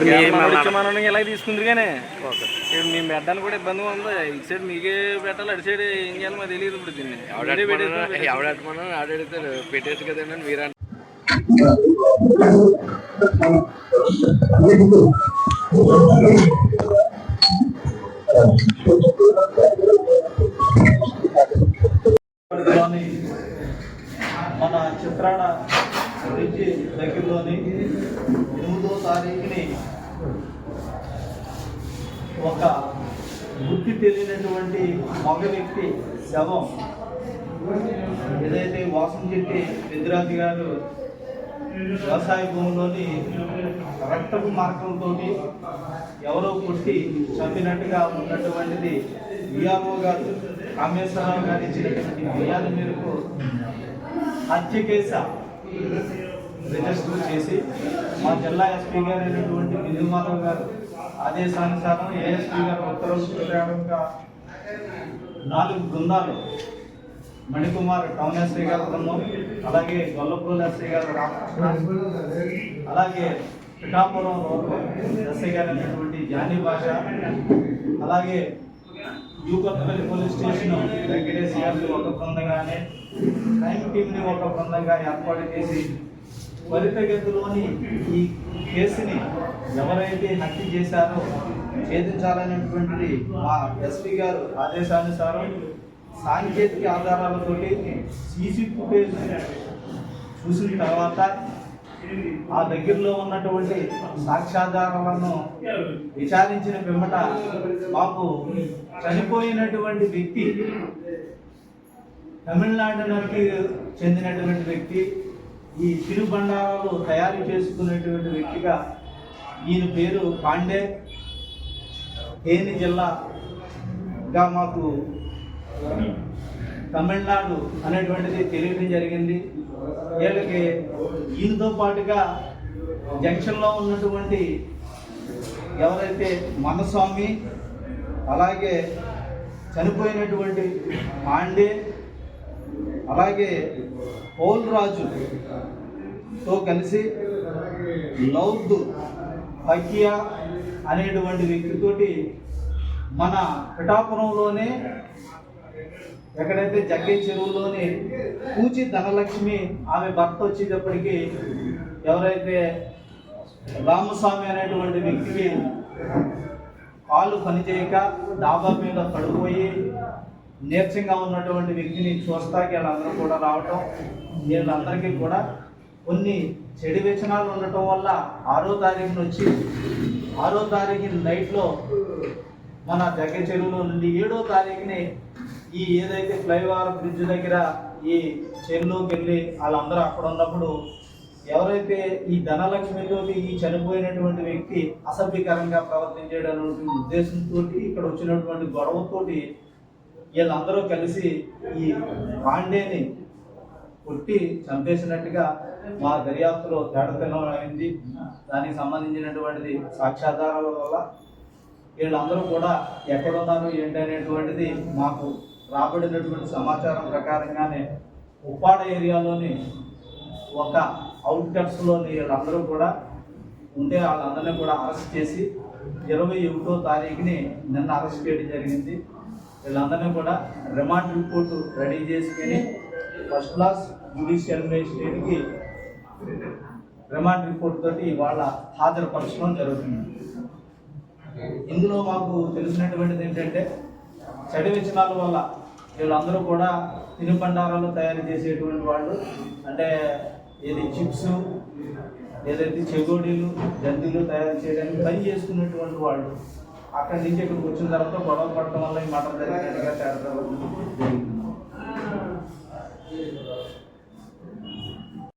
మన- ఇలా తీసుకుంది కానీ ఓకే ఇప్పుడు మేము పెట్టడానికి కూడా ఇబ్బందిగా ఉందో? ఇటు సైడ్ మీకే పెట్టాలి అటు సైడ్ ఏం చేయాలి మాకు తెలియదు ఇప్పుడు దీన్ని. ఎవడెట్టమన్నా ఆడెడతాడు పెట్టేసి కదండి మీరు మన చిత్రాడ బ్రిడ్జి దగ్గరలోని ఎనిమిదో తారీఖుని ఒక గుర్తి తెలియనటువంటి మగ వ్యక్తి శవం ఏదైతే వాసం చెట్టి పెద్దిరాజు గారు వ్యవసాయ భూమిలోని రక్తపు మార్గంతో ఎవరో కొట్టి చంపినట్టుగా ఉన్నటువంటిది విఆర్ఓ గారు రామేశ్వరరావు గారు ఇచ్చినటువంటి ఫిర్యాదు మేరకు హత్య కేసు రిజిస్టర్ చేసి మా జిల్లా ఎస్పీ గారు అయినటువంటి విజయమాధవ్ గారు ఆదేశానుసారం ఏఎస్పీ గారు ఉత్తర్వులు ప్రకారంగా నాలుగు బృందాలు మణికుమార్ టౌన్ ఎస్ఐ గారు బృందం అలాగే గొల్లపూర్ ఎస్ఐ గారు అలాగే పిఠాపురం రోడ్ ఎస్ఐ గారు అయినటువంటి జానీ భాష అలాగే యూకొత్తపల్లి పోలీస్ స్టేషన్ వెంకటేష్ ఒక బృందంగానే క్రైమ్ టీంని ఒక బృందంగా ఏర్పాటు చేసి త్వరితగతిలోని ఈ కేసుని ఎవరైతే హత్య చేశారో ఛేదించాలనేటువంటిది మా ఎస్పీ గారు ఆదేశానుసారం సాంకేతిక ఆధారాలతోటి సీసీ ఫుటేజ్ చూసిన తర్వాత ఆ దగ్గరలో ఉన్నటువంటి సాక్ష్యాధారాలను విచారించిన పిమ్మట మాకు చనిపోయినటువంటి వ్యక్తి తమిళనాడుకి చెందినటువంటి వ్యక్తి ఈ తిరుబండారాలు తయారు చేసుకునేటువంటి వ్యక్తిగా ఈయన పేరు పాండే. తేని జిల్లాగా మాకు తమిళనాడు అనేటువంటిది తెలియడం జరిగింది. వీళ్ళకి ఈయనతో పాటుగా జంక్షన్లో ఉన్నటువంటి ఎవరైతే మనస్వామి అలాగే చనిపోయినటువంటి పాండే అలాగే పోల్ రాజుతో కలిసి లౌద్ పకియా అనేటువంటి వ్యక్తితోటి మన పిఠాపురంలోనే ఎక్కడైతే జగ్గే చెరువులోని పూచి ధనలక్ష్మి ఆమె భర్త వచ్చేటప్పటికి ఎవరైతే రామస్వామి అనేటువంటి వ్యక్తికి కాలు పనిచేయక డాబా మీద పడిపోయి నీరసంగా ఉన్నటువంటి వ్యక్తిని చూస్తాకి వీళ్ళందరూ కూడా రావటం వీళ్ళందరికీ కూడా కొన్ని చెడు వ్యసనాలు ఉండటం వల్ల ఆరో తారీఖున వచ్చి ఆరో తారీఖు నైట్లో మన దగ్గర చెరువులో నుండి ఏడో తారీఖుని ఈ ఏదైతే ఫ్లైఓవర్ బ్రిడ్జ్ దగ్గర ఈ చెరువులోకి వెళ్ళి వాళ్ళందరూ అక్కడ ఉన్నప్పుడు ఎవరైతే ఈ ధనలక్ష్మితో ఈ చనిపోయినటువంటి వ్యక్తి అసభ్యకరంగా ప్రవర్తించేటటువంటి ఉద్దేశంతో ఇక్కడ వచ్చినటువంటి గొడవతోటి వీళ్ళందరూ కలిసి ఈ పాండేని కొట్టి చంపేసినట్టుగా మా దర్యాప్తులో తేడతెల్లం అయింది. దానికి సంబంధించినటువంటిది సాక్ష్యాధారాల వల్ల వీళ్ళందరూ కూడా ఎక్కడున్నారు ఏంటి అనేటువంటిది మాకు రాబడినటువంటి సమాచారం ప్రకారంగానే ఉప్పాడ ఏరియాలోని ఒక అవుట్కట్స్లోని వీళ్ళందరూ కూడా ఉండే వాళ్ళందరినీ కూడా అరెస్ట్ చేసి ఇరవై ఒకటో తారీఖుని నిన్న అరెస్ట్ చేయడం జరిగింది. వీళ్ళందరినీ కూడా రిమాండ్ రిపోర్ట్ రెడీ చేసుకొని ఫస్ట్ క్లాస్ జ్యుడిషియల్ మేజిస్ట్రేట్కి రిమాండ్ రిపోర్ట్ తోటి వాళ్ళ హాజరుపరచడం జరుగుతుంది. ఇందులో మాకు తెలిసినటువంటిది ఏంటంటే చెడు విచనాల వల్ల వీళ్ళందరూ కూడా తినుబండారాలు తయారు చేసేటువంటి వాళ్ళు. అంటే ఏది చిప్స్ ఏదైతే చెగోడీలు జంతువులు తయారు చేయడానికి పని చేసుకునేటువంటి వాళ్ళు. అక్కడి నుంచి ఇక్కడికి వచ్చిన తర్వాత గొడవ పడటం వల్ల ఈ మటన్ జరిగినట్టుగా తేడా జరిగింది